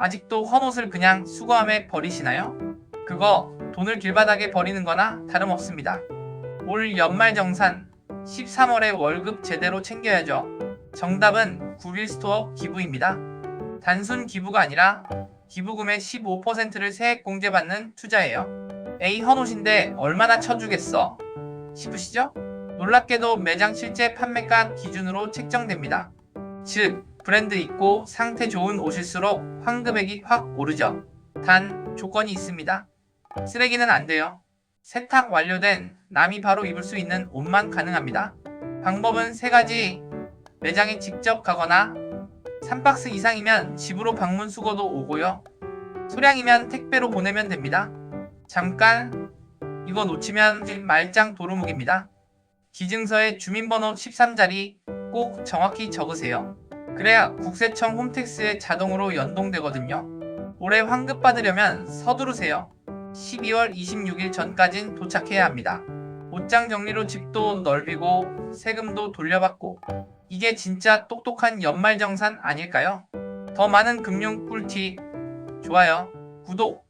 아직도 헌옷을 그냥 수거함에 버리시나요? 그거 돈을 길바닥에 버리는 거나 다름없습니다. 올 연말정산 13월에 월급 제대로 챙겨야죠. 정답은 9일스토어 기부입니다. 단순 기부가 아니라 기부금의 15%를 세액 공제받는 투자예요. A 헌옷인데 얼마나 쳐주겠어? 싶으시죠? 놀랍게도 매장 실제 판매가 기준으로 책정됩니다. 즉, 브랜드 있고 상태 좋은 옷일수록 환급액이 확 오르죠. 단, 조건이 있습니다. 쓰레기는 안 돼요. 세탁 완료된 남이 바로 입을 수 있는 옷만 가능합니다. 방법은 세 가지. 매장에 직접 가거나 3박스 이상이면 집으로 방문 수거도 오고요. 소량이면 택배로 보내면 됩니다. 잠깐 이거 놓치면 말짱 도루묵입니다. 기증서에 주민번호 13자리 꼭 정확히 적으세요. 그래야 국세청 홈택스에 자동으로 연동되거든요. 올해 환급 받으려면 서두르세요. 12월 26일 전까진 도착해야 합니다. 옷장 정리로 집도 넓히고 세금도 돌려받고 이게 진짜 똑똑한 연말정산 아닐까요? 더 많은 금융 꿀팁 좋아요, 구독